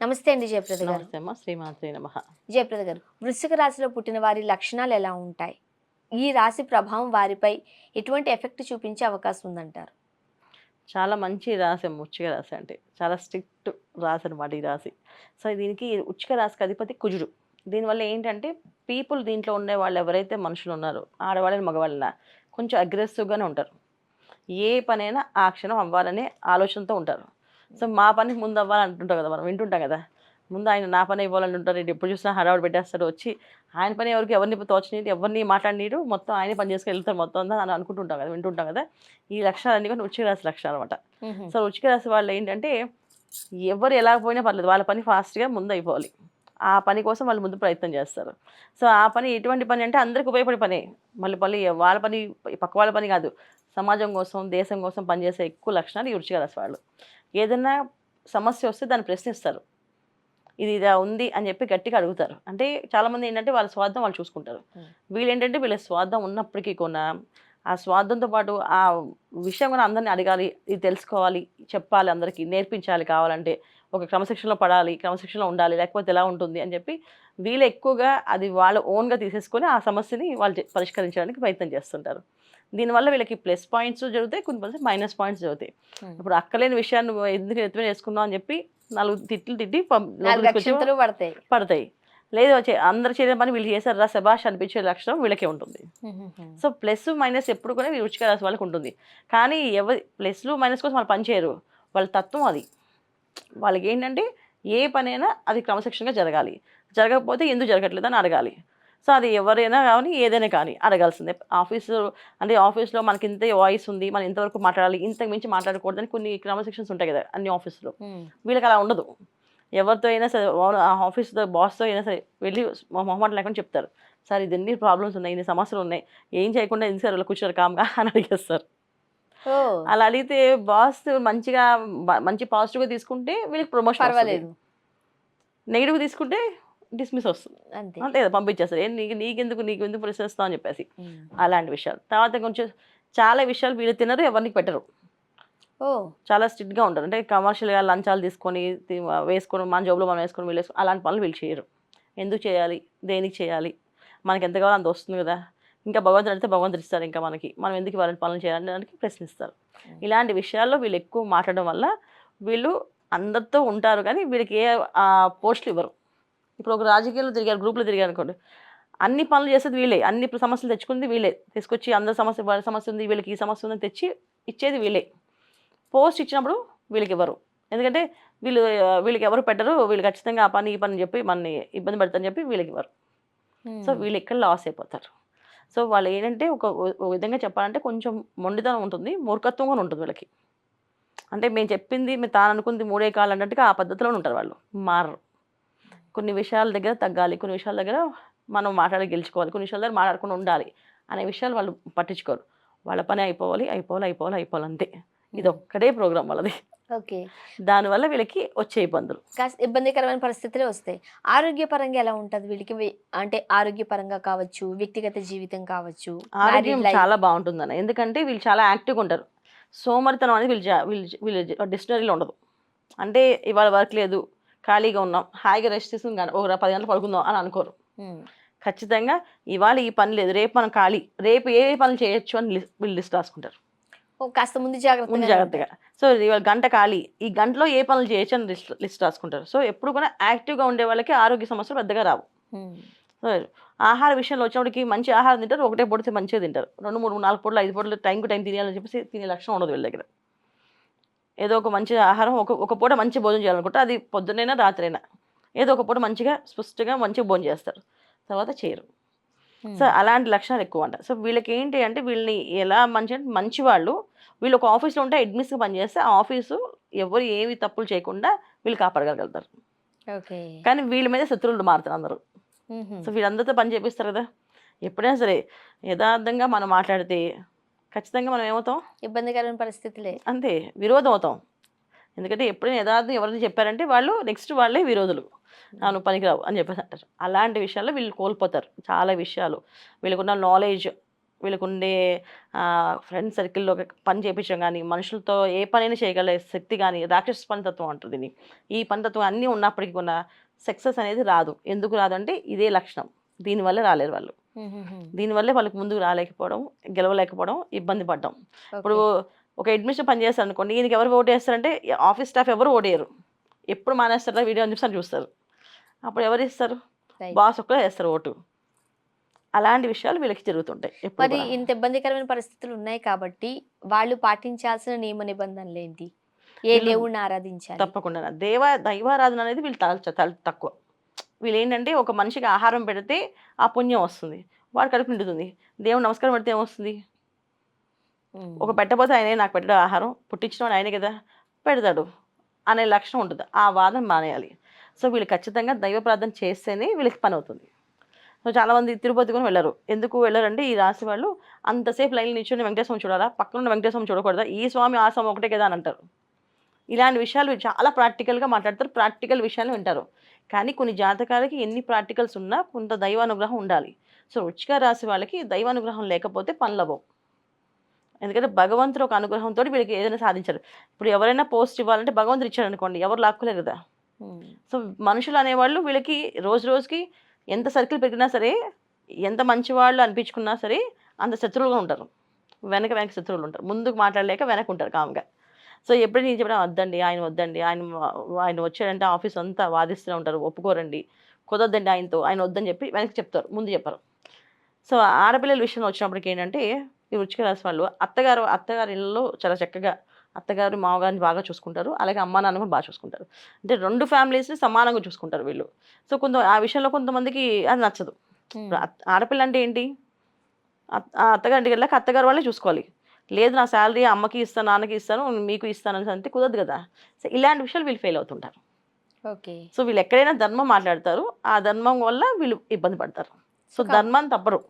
నమస్తే అండి జయప్రద గారు. శ్రీమాత్రి నమ. జయప్రద గారు వృశ్చిక రాశిలో పుట్టిన వారి లక్షణాలు ఎలా ఉంటాయి? ఈ రాశి ప్రభావం వారిపై ఎటువంటి ఎఫెక్ట్ చూపించే అవకాశం ఉందంటారు? చాలా మంచి రాశి ఉచ్చిక రాశి అంటే. చాలా స్ట్రిక్ట్ రాశి అనమాట ఈ రాశి. సో దీనికి ఉచ్చిక రాశికి అధిపతి కుజుడు. దీనివల్ల ఏంటంటే పీపుల్ దీంట్లో ఉండే వాళ్ళు ఎవరైతే మనుషులు ఉన్నారో ఆడవాళ్ళని మగవాళ్ళ కొంచెం అగ్రెసివ్గానే ఉంటారు. ఏ పనైనా ఆ క్షణం అవ్వాలనే ఆలోచనతో ఉంటారు. సో మా పని ముందు అవ్వాలంటుంటాం కదా మనం వింటుంటాం కదా. ముందు ఆయన నా పని ఇవ్వాలని ఉంటారు ఎప్పుడు చూసినా హడావుడు పెట్టేస్తాడు వచ్చి ఆయన పని ఎవరికి ఎవరిని తోచనీరు ఎవరిని మాట్లాడినీరు మొత్తం ఆయనే పని చేసుకుని వెళ్తారు మొత్తం అంతా అని అనుకుంటుంటాం కదా వింటుంటాం కదా. ఈ లక్షణాలన్నీ కూడా రుచిక రాశి లక్షణాలు అనమాట సో రుచిక రాశి వాళ్ళు ఏంటంటే ఎవరు ఎలా పోయినా పర్లేదు వాళ్ళ పని ఫాస్ట్గా ముందు అయిపోవాలి ఆ పని కోసం వాళ్ళు ముందు ప్రయత్నం చేస్తారు. సో ఆ పని ఎటువంటి పని అంటే అందరికి ఉపయోగపడే పనే. మళ్ళీ మళ్ళీ వాళ్ళ పని పక్క వాళ్ళ పని కాదు సమాజం కోసం దేశం కోసం పనిచేసే ఎక్కువ లక్షణాలు ఈ రుచిక రాశి వాళ్ళు. ఏదైనా సమస్య వస్తే దాన్ని ప్రశ్నిస్తారు. ఇది ఇలా ఉంది అని చెప్పి గట్టిగా అడుగుతారు. అంటే చాలామంది ఏంటంటే వాళ్ళ స్వార్థం వాళ్ళు చూసుకుంటారు. వీళ్ళు ఏంటంటే వీళ్ళ స్వార్థం ఉన్నప్పటికీ కూడా ఆ స్వార్థంతో పాటు ఆ విషయం కూడా అందరిని అడగాలి ఇది తెలుసుకోవాలి చెప్పాలి అందరికీ నేర్పించాలి కావాలంటే ఒక క్రమశిక్షణలో పడాలి క్రమశిక్షణలో ఉండాలి లేకపోతే ఎలా ఉంటుంది అని చెప్పి వీళ్ళు ఎక్కువగా అది వాళ్ళ ఓన్గా తీసేసుకొని ఆ సమస్యని వాళ్ళు పరిష్కరించడానికి ప్రయత్నం చేస్తుంటారు. దీనివల్ల వీళ్ళకి ప్లస్ పాయింట్స్ జరుగుతాయి కొన్ని మైనస్ పాయింట్స్ జరుగుతాయి. ఇప్పుడు అక్కలేని విషయాన్ని ఎందుకు ఎత్తున వేసుకున్నావు అని చెప్పి నాలుగు తిట్లు తిట్టి పడతాయి. పడతాయి. లేదు అందరు చేయడం పని వీళ్ళు చేశారు రా శబాష్ అనిపించే లక్షణం వీళ్ళకే ఉంటుంది. సో ప్లస్ మైనస్ ఎప్పుడు కూడా రాసి వాళ్ళకి ఉంటుంది. కానీ ఎవరి ప్లస్లు మైనస్ కోసం వాళ్ళు పనిచేయరు. వాళ్ళ తత్వం అది. వాళ్ళకి ఏంటంటే ఏ పనైనా అది క్రమశిక్షణగా జరగాలి. జరగకపోతే ఎందుకు జరగట్లేదు అని అడగాలి. సో అది ఎవరైనా కానీ ఏదైనా కానీ అడగాల్సిందే. ఆఫీసు అంటే ఆఫీస్లో మనకి ఇంత వాయిస్ ఉంది మనం ఇంతవరకు మాట్లాడాలి ఇంతకు మించి మాట్లాడకూడదని కొన్ని క్రమశిక్షణస్ ఉంటాయి కదా అన్ని ఆఫీసులో. వీళ్ళకి అలా ఉండదు. ఎవరితో అయినా సరే ఆ ఆఫీస్ బాస్తో అయినా సరే వెళ్ళి మొహమాట లేకుండా చెప్తారు. సార్ ఇది ఎన్ని ప్రాబ్లమ్స్ ఉన్నాయి ఇన్ని సమస్యలు ఉన్నాయి. ఏం చేయకుండా ఎందుకు సార్ ఇలా కూర్చోరు కామ్గా అని అడిగేస్తారు అలా అడిగితే బాస్ మంచిగా మంచి పాజిటివ్గా తీసుకుంటే వీళ్ళకి ప్రమోషన్ పర్వాలేదు. నెగిటివ్ తీసుకుంటే డిస్మిస్ వస్తుంది. అంతే. అంతే కదా పంపించేస్తారు. ఏం నీకు నీకెందుకు నీకు ఎందుకు ప్రశ్నిస్తావు అని చెప్పేసి. అలాంటి విషయాలు. తర్వాత కొంచెం చాలా విషయాలు వీళ్ళు తినరు ఎవరికి పెట్టరు. ఓ. చాలా స్ట్రిక్ట్గా ఉంటారు. అంటే కమర్షియల్గా లంచాలు తీసుకొని వేసుకొని మన జోబులో మనం వేసుకొని వీళ్ళు అలాంటి పనులు వీళ్ళు చేయరు. ఎందుకు చేయాలి? దేనికి చేయాలి? మనకి ఎంత కావాలో అంత వస్తుంది కదా. ఇంకా భగవంతుడు అంటే భగవంతుడు ఇస్తారు ఇంకా మనకి. మనం ఎందుకు ఇలాంటి పనులు చేయాలడానికి ప్రశ్నిస్తారు. ఇలాంటి విషయాల్లో వీళ్ళు ఎక్కువ మాట్లాడడం వల్ల వీళ్ళు అందరితో ఉంటారు కానీ వీళ్ళకి ఏ పోస్టులు ఇవ్వరు. ఇప్పుడు ఒక రాజకీయాల్లో తిరిగారు గ్రూప్లో తిరిగారు అనుకోండి. అన్ని పనులు చేసేది వీళ్ళే. అన్ని సమస్యలు తెచ్చుకుంది వీళ్ళే. తీసుకొచ్చి అందరి సమస్య వాళ్ళ సమస్య ఉంది వీళ్ళకి ఈ సమస్య ఉందని తెచ్చి ఇచ్చేది వీళ్ళే. పోస్ట్ ఇచ్చినప్పుడు వీళ్ళకి ఇవ్వరు. ఎందుకంటే వీళ్ళు వీళ్ళకి ఎవరు పెట్టరు. వీళ్ళు ఖచ్చితంగా ఆ పని ఈ పని చెప్పి మనని ఇబ్బంది పెడతారని చెప్పి వీళ్ళకి ఇవ్వరు. సో. వీళ్ళు ఇక్కడ లాస్ అయిపోతారు. సో వాళ్ళు ఏంటంటే ఒక విధంగా చెప్పాలంటే కొంచెం మొండితనం ఉంటుంది మూర్ఖత్వం కూడా ఉంటుంది వీళ్ళకి. అంటే మేము చెప్పింది మేము తాను అనుకుంది మూడే కాలు అన్నట్టుగా ఆ పద్ధతిలోనే ఉంటారు వాళ్ళు. మారరు. కొన్ని విషయాల దగ్గర తగ్గాలి కొన్ని విషయాల దగ్గర మనం మాట్లాడి గెలుచుకోవాలి కొన్ని విషయాల దగ్గర మాట్లాడకుండా ఉండాలి అనే విషయాలు వాళ్ళు పట్టించుకోరు. వాళ్ళ పని అయిపోవాలి అయిపోవాలి అయిపోవాలి అయిపోవాలి అంతే. ఇది ఒక్కటే ప్రోగ్రామ్ వాళ్ళది. ఓకే. దానివల్ల వీళ్ళకి వచ్చే ఇబ్బందులు. కాస్త ఇబ్బందికరమైన పరిస్థితులే వస్తాయి. ఆరోగ్యపరంగా ఎలా ఉంటుంది వీళ్ళకి? అంటే ఆరోగ్యపరంగా కావచ్చు వ్యక్తిగత జీవితం కావచ్చు ఆరోగ్యం. చాలా బాగుంటుందన్న. ఎందుకంటే వీళ్ళు చాలా యాక్టివ్గా ఉంటారు. సోమరితనం అనేది వీళ్ళు వీళ్ళు వీళ్ళ డిక్షనరీలో ఉండదు. అంటే ఇవాళ వర్క్ లేదు ఖాళీగా ఉన్నాం హాయిగా రెస్ట్ తీసుకుని ఒక పది గంటలు పడుకుందాం అని అనుకోరు. ఖచ్చితంగా ఇవాళ ఈ పని లేదు రేపు మనం ఖాళీ రేపు ఏ పనులు చేయొచ్చు అని వీళ్ళు లిస్ట్ రాసుకుంటారు. కాస్త ముందు ముందు జాగ్రత్త జాగ్రత్తగా. సో ఇవాళ గంట ఖాళీ. ఈ గంటలో ఏ పనులు చేయొచ్చు అని లిస్ట్ లిస్ట్ రాసుకుంటారు. సో ఎప్పుడు కూడా యాక్టివ్గా ఉండే వాళ్ళకి ఆరోగ్య సమస్యలు పెద్దగా రావు. సో ఆహార విషయంలో వచ్చినప్పటికి మంచి ఆహారం తింటారు ఒకటే పూట మంచిగా తింటారు. రెండు మూడు నాలుగు పూటలు ఐదు పూటలు టైంకు టైం తినేయాలని చెప్పేసి తినే లక్షణం ఉండదు వీళ్ళ దగ్గర. ఏదో ఒక మంచి ఆహారం ఒక ఒక పూట మంచి భోజనం చేయాలనుకుంటే అది పొద్దునైనా రాత్రైనా ఏదో ఒక పూట మంచిగా స్పష్టంగా మంచిగా భోజనం చేస్తారు. తర్వాత చేయరు. సో అలాంటి లక్షణాలు ఎక్కువ అంట సో వీళ్ళకి ఏంటి అంటే వీళ్ళని ఎలా మంచి అంటే మంచి వాళ్ళు వీళ్ళు ఒక ఆఫీస్లో ఉంటే అడ్మిన్స్గా పనిచేస్తే ఆ ఆఫీసు ఎవరు ఏమి తప్పులు చేయకుండా వీళ్ళు కాపాడగలుగుతారు. ఓకే. కానీ వీళ్ళ మీద శత్రువులు మారుతారు అందరూ. సో వీళ్ళందరితో పని చేపిస్తారు కదా. ఎప్పుడైనా సరే యథార్థంగా మనం మాట్లాడితే ఖచ్చితంగా మనం ఏమవుతాం? ఇబ్బందికరమైన పరిస్థితులే. అంతే విరోధం అవుతాం. ఎందుకంటే ఎప్పుడైనా యథార్థం ఎవరైనా చెప్పారంటే వాళ్ళు నెక్స్ట్ వాళ్ళే విరోధులు. నువ్వు పనికిరావు అని చెప్పేసి అంటారు. అలాంటి విషయాల్లో వీళ్ళు కోల్పోతారు. చాలా విషయాలు. వీళ్ళకున్న నాలెడ్జ్ వీళ్ళకు ఉండే ఫ్రెండ్ సర్కిల్లో పని చేయించడం కానీ మనుషులతో ఏ పనైనా చేయగల శక్తి కానీ రాక్షస పనితత్వం అంటారు దీన్ని ఈ పనితత్వం అన్నీ ఉన్నప్పటికీ కూడా సక్సెస్ అనేది రాదు. ఎందుకు రాదు అంటే ఇదే లక్షణం. దీనివల్ల రాలేరు వాళ్ళు. దీనివల్లే వాళ్ళకి ముందుకు రాలేకపోవడం గెలవలేకపోవడం ఇబ్బంది పడ్డం. ఇప్పుడు ఒక అడ్మిషన్ పని చేస్తారు అనుకోండి ఈయనకి ఎవరు ఓటు వేస్తారంటే ఆఫీస్ స్టాఫ్ ఎవరు ఓడేయరు ఎప్పుడు మానేస్తారా వీడియో అని చెప్పి చూస్తారు. అప్పుడు ఎవరు ఇస్తారు. బాస్ ఒక్కరే వేస్తారు ఓటు. అలాంటి విషయాలు వీళ్ళకి జరుగుతుంటాయి మరి. ఇంత ఇబ్బందికరమైన పరిస్థితులు ఉన్నాయి కాబట్టి వాళ్ళు పాటించాల్సిన నియమ నిబంధనలు ఏంటి? ఏ దేవుణ్ణి ఆరాధించాలి? తప్పకుండా దేవ దైవారాధన అనేది వీళ్ళు చాలా తక్కువ. వీళ్ళు ఏంటంటే ఒక మనిషికి ఆహారం పెడితే ఆ పుణ్యం వస్తుంది వాడు కడుపు నిండుతుంది దేవుడు నమస్కారం పెడితే ఏమొస్తుంది. ఒక పెట్టబోతే ఆయనే నాకు పెట్టడం ఆహారం పుట్టించడం ఆయనే కదా పెడతాడు అనే లక్షణం ఉంటుంది ఆ వాదన మానేయాలి. సో వీళ్ళు ఖచ్చితంగా దైవ ప్రార్థన చేస్తేనే వీళ్ళకి పని అవుతుంది. సో చాలామంది తిరుపతి కూడా వెళ్ళరు. ఎందుకు వెళ్ళరంటే ఈ రాశి వాళ్ళు అంతసేపు లైన్ నిల్చొని వెంకటేశ్వరం చూడాలా? పక్కన ఉన్న వెంకటేశ్వరం చూడకూడదా? ఈ స్వామి ఆ స్వామి ఒకటే కదా అని అంటారు. ఇలాంటి విషయాలు చాలా ప్రాక్టికల్గా మాట్లాడతారు. ప్రాక్టికల్ విషయాలు వింటారు. కానీ కొన్ని జాతకాలకి ఎన్ని ప్రాక్టికల్స్ ఉన్నా కొంత దైవానుగ్రహం ఉండాలి. సో రుచిక రాశి వాళ్ళకి దైవానుగ్రహం లేకపోతే పనులు అవ్వవు. ఎందుకంటే భగవంతుడు ఒక అనుగ్రహంతో వీళ్ళకి ఏదైనా సాధించారు. ఇప్పుడు ఎవరైనా పోస్ట్ ఇవ్వాలంటే భగవంతుడు ఇచ్చాడు అనుకోండి ఎవరు లాక్కోలేరు కదా. సో మనుషులు అనేవాళ్ళు వీళ్ళకి రోజు రోజుకి ఎంత సర్కిల్ పెరిగినా సరే ఎంత మంచి వాళ్ళు అనిపించుకున్నా సరే అంత శత్రువులుగా ఉంటారు. వెనక వెనక శత్రువులు ఉంటారు. ముందుకు మాట్లాడలేక వెనక ఉంటారు కామ్గా. సో ఎప్పుడు నేను చెప్పడం వద్దండి ఆయన వద్దండి ఆయన ఆయన వచ్చాడంటే ఆఫీస్ అంతా వాదిస్తూనే ఉంటారు ఒప్పుకోరండి కుదరదండి ఆయనతో ఆయన వద్దని చెప్పి వెనక్కి చెప్తారు ముందు చెప్పరు. సో ఆడపిల్లల విషయంలో వచ్చినప్పటికి ఏంటంటే ఈ వృచ్చిక రాశి వాళ్ళు అత్తగారు అత్తగారి ఇళ్ళలో చాలా చక్కగా అత్తగారు మామగారిని బాగా చూసుకుంటారు. అలాగే అమ్మా నాన్న కూడా బాగా చూసుకుంటారు. అంటే రెండు ఫ్యామిలీస్ని సమానంగా చూసుకుంటారు వీళ్ళు. సో కొంత ఆ విషయంలో కొంతమందికి అది నచ్చదు. ఆడపిల్ల అంటే ఏంటి? అత్తగారింటికి వెళ్ళాక అత్తగారు వాళ్ళే చూసుకోవాలి. లేదు నా శాలరీ అమ్మకి ఇస్తాను నాన్నకి ఇస్తాను మీకు ఇస్తాను అని అంటే కుదరదు కదా. సో ఇలాంటి విషయాలు వీళ్ళు ఫెయిల్ అవుతుంటారు. ఓకే. సో వీళ్ళు ఎక్కడైనా ధర్మం మాట్లాడతారు. ఆ ధర్మం వల్ల వీళ్ళు ఇబ్బంది పడతారు. సో ధర్మాన్ని తప్పరు.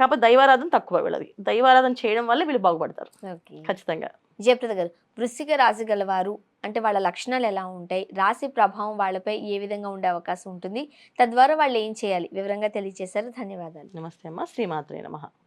కాకపోతే దైవారాధన తక్కువ వీళ్ళది. దైవారాధన చేయడం వల్ల వీళ్ళు బాగుపడతారు. ఖచ్చితంగా. జయప్రద గారు వృశ్చిక రాశి గలవారు అంటే వాళ్ళ లక్షణాలు ఎలా ఉంటాయి? రాశి ప్రభావం వాళ్ళపై ఏ విధంగా ఉండే అవకాశం ఉంటుంది? తద్వారా వాళ్ళు ఏం చేయాలి? వివరంగా తెలియజేశారు. ధన్యవాదాలు. నమస్తే అమ్మ. శ్రీమాత్రే నమ.